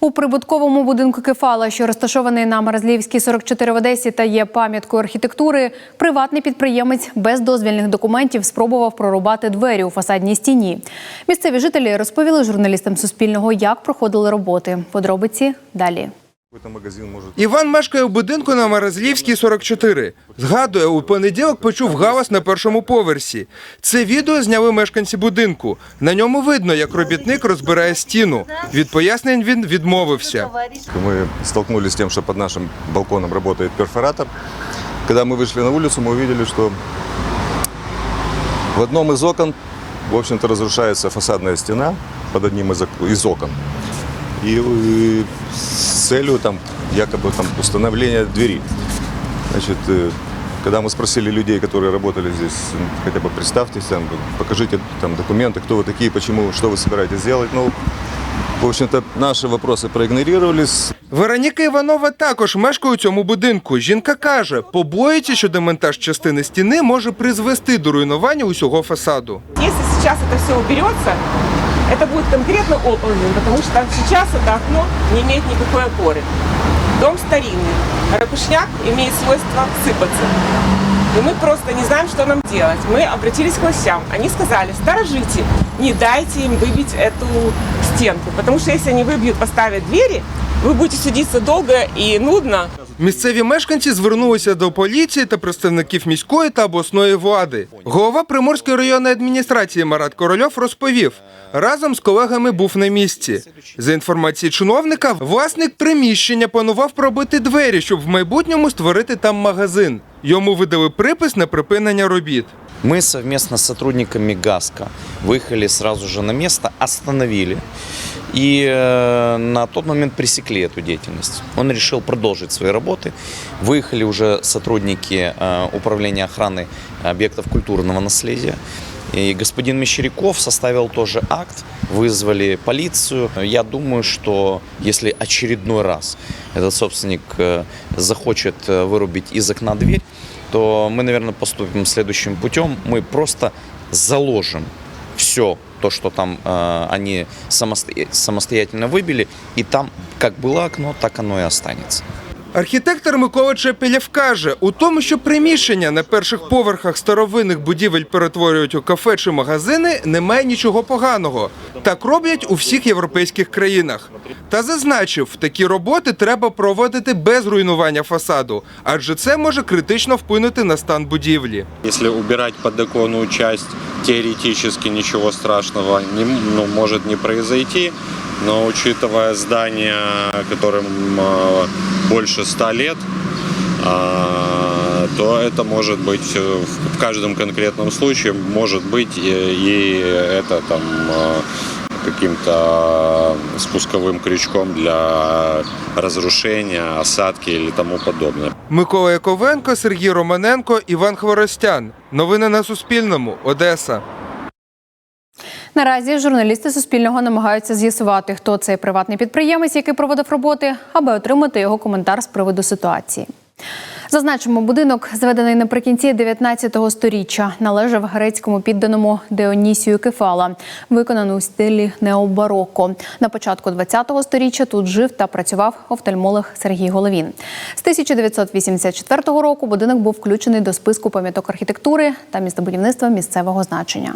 У прибутковому будинку Кефала, що розташований на Мерзлівській 44 в Одесі та є пам'яткою архітектури, приватний підприємець без дозвільних документів спробував прорубати двері у фасадній стіні. Місцеві жителі розповіли журналістам Суспільного, як проходили роботи. Подробиці далі. Какой-то магазин может... Іван мешкає у будинку на Маразлівській 44. Згадує, у понеділок почув галас на першому поверсі. Це відео зняли мешканці будинку. На ньому видно, як робітник розбирає стіну. Від пояснень він відмовився. Мы столкнулись с тем, что под нашим балконом работает перфоратор. Когда мы вышли на улицу, мы увидели, что в одном из окон, в общем-то, разрушается фасадная стена под одним из, ок- из окон. И, э, с целью там, якобы там, установления двери. Значит, э, когда мы спросили людей, которые работали здесь, м, хотя бы представьтесь, там, покажите там, документы, кто вы такие, почему, что вы собираетесь делать. Ну, в общем-то, наши вопросы проигнорировались. Вероніка Іванова також мешкає у цьому будинку. Жінка каже, побоїться, що демонтаж частини стіни може призвести до руйнування усього фасаду. Если сейчас это все уберется, это будет конкретно оползень, потому что сейчас это окно не имеет никакой опоры. Дом старинный, ракушняк имеет свойство сыпаться. И мы просто не знаем, что нам делать. Мы обратились к властям. Они сказали, сторожите, не дайте им выбить эту стенку. Потому что если они выбьют, поставят двери, вы будете судиться долго и нудно. Місцеві мешканці звернулися до поліції та представників міської та обласної влади. Голова Приморської районної адміністрації Марат Корольов розповів, разом з колегами був на місці. За інформацією чиновника, власник приміщення планував пробити двері, щоб в майбутньому створити там магазин. Йому видали припис на припинення робіт. Мы совместно с сотрудниками ГАСКО выехали сразу же на место, остановили и э, на тот момент пресекли эту деятельность. Он решил продолжить свои работы. Выехали уже сотрудники э, управления охраны объектов культурного наследия. И господин Мещеряков составил тоже акт, вызвали полицию. Я думаю, что если очередной раз этот собственник э, захочет вырубить из окна дверь, то мы, наверное, поступим следующим путем. Мы просто заложим все то, что там э, они самосто- самостоятельно выбили, и там как было окно, так оно и останется. Архітектор Микола Чепелєв каже, у тому, що приміщення на перших поверхах старовинних будівель перетворюють у кафе чи магазини, немає нічого поганого. Так роблять у всіх європейських країнах. Та зазначив, такі роботи треба проводити без руйнування фасаду, адже це може критично вплинути на стан будівлі. Если убирать подоконную часть, теоретически ничего страшного не, ну, может не произойти Но учитывая здание, которым э, больше 100 лет, а, то это может быть э, в в каждом конкретном случае может быть и, и это там э, каким-то спусковым крючком для разрушения, осадки или тому подобное. Микола Яковенко, Сергій Романенко, Іван Хворостян. Новини на Суспільному. Одеса. Наразі журналісти Суспільного намагаються з'ясувати, хто цей приватний підприємець, який проводив роботи, аби отримати його коментар з приводу ситуації. Зазначимо, будинок, зведений наприкінці 19 сторіччя, належав грецькому підданому Деонісію Кефала, виконаний у стилі необароко. На початку 20 сторіччя тут жив та працював офтальмолог Сергій Головін. З 1984 року будинок був включений до списку пам'яток архітектури та містобудівництва місцевого значення.